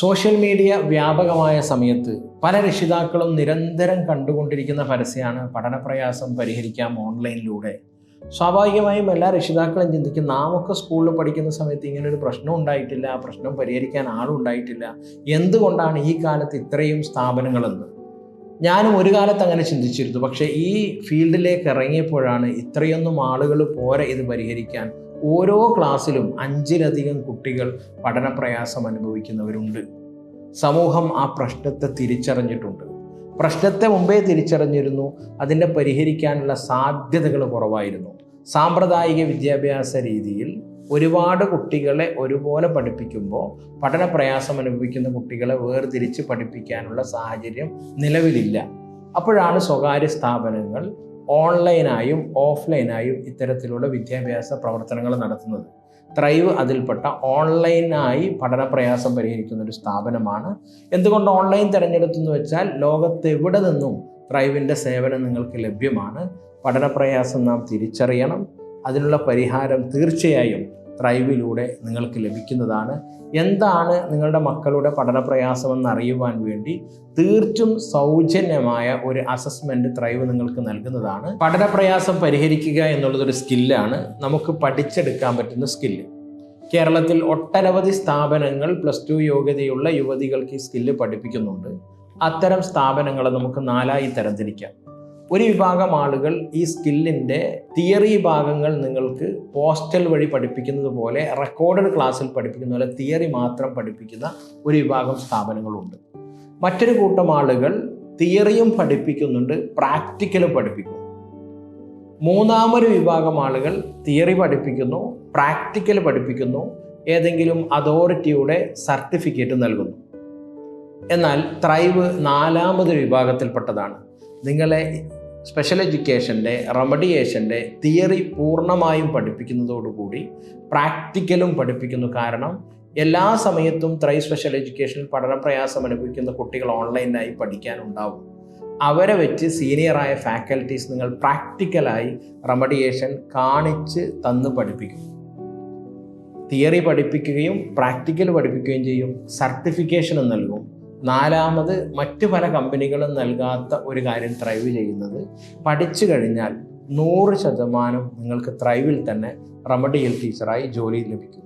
Social media വ്യാപകമായ സമയത്ത് പല രക്ഷിതാക്കളും നിരന്തരം കണ്ടുകൊണ്ടിരിക്കുന്ന പരസ്യമാണ് പഠനപ്രയാസം പരിഹരിക്കാം ഓൺലൈനിലൂടെ. സ്വാഭാവികമായും എല്ലാ രക്ഷിതാക്കളും ചിന്തിക്കും നാമൊക്കെ സ്കൂളിൽ പഠിക്കുന്ന സമയത്ത് ഇങ്ങനെ ഒരു പ്രശ്നം ഉണ്ടായിട്ടില്ല ആ പ്രശ്നം പരിഹരിക്കാൻ ആളും ഉണ്ടായിട്ടില്ല. എന്തുകൊണ്ടാണ് ഈ കാലത്ത് ഇത്രയും സ്ഥാപനങ്ങളെന്ന്? ഞാനും ഒരു കാലത്ത് അങ്ങനെ ചിന്തിച്ചിരുന്നു. പക്ഷേ ഈ ഫീൽഡിലേക്ക് ഇറങ്ങിയപ്പോഴാണ് ഇത്രയൊന്നും ആളുകൾ പോരെ ഇത് പരിഹരിക്കാൻ ഓരോ ക്ലാസ്സിലും അഞ്ചിലധികം കുട്ടികൾ പഠനപ്രയാസം അനുഭവിക്കുന്നവരുണ്ട്. സമൂഹം ആ പ്രശ്നത്തെ തിരിച്ചറിഞ്ഞിട്ടുണ്ട്. പ്രശ്നത്തെ മുമ്പേ തിരിച്ചറിഞ്ഞിരുന്നു. അതിനെ പരിഹരിക്കാനുള്ള സാധ്യതകൾ കുറവായിരുന്നു. സാമ്പ്രദായിക വിദ്യാഭ്യാസ രീതിയിൽ ഒരുപാട് കുട്ടികളെ ഒരുപോലെ പഠിപ്പിക്കുമ്പോൾ പഠന പ്രയാസം അനുഭവിക്കുന്ന കുട്ടികളെ വേർതിരിച്ച് പഠിപ്പിക്കാനുള്ള സാഹചര്യം നിലവിലില്ല. അപ്പോഴാണ് സ്വകാര്യ സ്ഥാപനങ്ങൾ ഓൺലൈനായും ഓഫ്ലൈനായും ഇത്തരത്തിലുള്ള വിദ്യാഭ്യാസ പ്രവർത്തനങ്ങൾ നടത്തുന്നത്. ത്രൈവ് അതിൽപ്പെട്ട ഓൺലൈനായി പഠന പ്രയാസം പരിഹരിക്കുന്ന ഒരു സ്ഥാപനമാണ്. എന്തുകൊണ്ട് ഓൺലൈൻ തിരഞ്ഞെടുത്തു എന്ന് വെച്ചാൽ ലോകത്തെവിടെ നിന്നും ത്രൈവിന്റെ സേവനം നിങ്ങൾക്ക് ലഭ്യമാണ്. പഠനപ്രയാസം നാം തിരിച്ചറിയണം. അതിനുള്ള പരിഹാരം തീർച്ചയായും ത്രൈവിലൂടെ നിങ്ങൾക്ക് ലഭിക്കുന്നതാണ്. എന്താണ് നിങ്ങളുടെ മക്കളുടെ പഠന പ്രയാസമെന്ന് അറിയുവാൻ വേണ്ടി തീർച്ചും സൗജന്യമായ ഒരു അസസ്മെന്റ് ത്രൈവ് നിങ്ങൾക്ക് നൽകുന്നതാണ്. പഠന പ്രയാസം പരിഹരിക്കുക എന്നുള്ളതൊരു സ്കില്ലാണ് നമുക്ക് പഠിച്ചെടുക്കാൻ പറ്റുന്ന സ്കില്ല് കേരളത്തിൽ ഒട്ടനവധി സ്ഥാപനങ്ങൾ പ്ലസ് ടു യോഗ്യതയുള്ള യുവതികൾക്ക് ഈ സ്കില്ല് പഠിപ്പിക്കുന്നുണ്ട്. അത്തരം സ്ഥാപനങ്ങളെ നമുക്ക് നാലായി തരംതിരിക്കാം. ഒരു വിഭാഗം ആളുകൾ ഈ സ്കില്ലിന്റെ തിയറി ഭാഗങ്ങൾ നിങ്ങൾക്ക് പോസ്റ്റൽ വഴി പഠിപ്പിക്കുന്നത് പോലെ റെക്കോർഡഡ് ക്ലാസ്സിൽ പഠിപ്പിക്കുന്ന പോലെ തിയറി മാത്രം പഠിപ്പിക്കുന്ന ഒരു വിഭാഗം സ്ഥാപനങ്ങളുണ്ട്. മറ്റൊരു കൂട്ടം ആളുകൾ തിയറിയും പഠിപ്പിക്കുന്നുണ്ട് പ്രാക്ടിക്കലും പഠിപ്പിക്കും മൂന്നാമൊരു വിഭാഗം ആളുകൾ തിയറി പഠിപ്പിക്കുന്നു പ്രാക്ടിക്കൽ പഠിപ്പിക്കുന്നു ഏതെങ്കിലും അതോറിറ്റിയുടെ സർട്ടിഫിക്കറ്റ് നൽകുന്നു. എന്നാൽ ത്രൈവ് നാലാമത് വിഭാഗത്തിൽപ്പെട്ടതാണ്. നിങ്ങളെ സ്പെഷ്യൽ എഡ്യൂക്കേഷന്റെ റെമഡിയേഷന്റെ തിയറി പൂർണമായും പഠിപ്പിക്കുന്നതോടുകൂടി പ്രാക്ടിക്കലും പഠിപ്പിക്കുന്നു. കാരണം എല്ലാ സമയത്തും ത്രൈ സ്പെഷ്യൽ എഡ്യൂക്കേഷനിൽ പഠന പ്രയാസം അനുഭവിക്കുന്ന കുട്ടികൾ ഓൺലൈനായി പഠിക്കാനുണ്ടാവും. അവരെ വെച്ച് സീനിയറായ ഫാക്കൽറ്റീസ് നിങ്ങൾ പ്രാക്ടിക്കലായി റെമഡിയേഷൻ കാണിച്ച് തന്ന് പഠിപ്പിക്കും. തിയറി പഠിപ്പിക്കുകയും പ്രാക്ടിക്കൽ പഠിപ്പിക്കുകയും ചെയ്യും. സർട്ടിഫിക്കേഷനും നൽകും. നാലാമത് മറ്റു പല കമ്പനികളും നൽകാത്ത ഒരു കാര്യം ത്രൈവ് ചെയ്യുന്നത് പഠിച്ചു കഴിഞ്ഞാൽ നൂറ് ശതമാനം നിങ്ങൾക്ക് ത്രൈവിൽ തന്നെ റമഡിയൽ ടീച്ചറായി ജോലി ലഭിക്കും.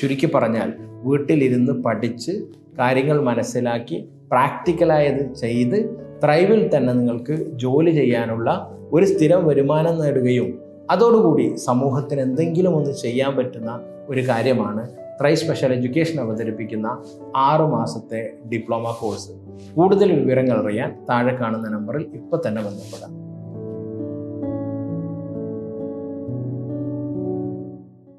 ചുരുക്കി പറഞ്ഞാൽ വീട്ടിലിരുന്ന് പഠിച്ച് കാര്യങ്ങൾ മനസ്സിലാക്കി പ്രാക്ടിക്കലായത് ചെയ്ത് ത്രൈവിൽ തന്നെ നിങ്ങൾക്ക് ജോലി ചെയ്യാനുള്ള ഒരു സ്ഥിരം വരുമാനം നേടുകയും അതോടുകൂടി സമൂഹത്തിന് എന്തെങ്കിലും ഒന്ന് ചെയ്യാൻ പറ്റുന്ന ഒരു കാര്യമാണ് ത്രൈ സ്പെഷ്യൽ എഡ്യൂക്കേഷൻ അവതരിപ്പിക്കുന്ന ആറു മാസത്തെ ഡിപ്ലോമ കോഴ്സ്. കൂടുതൽ വിവരങ്ങൾ അറിയാൻ താഴെ കാണുന്ന നമ്പറിൽ ഇപ്പോൾ തന്നെ ബന്ധപ്പെടാം.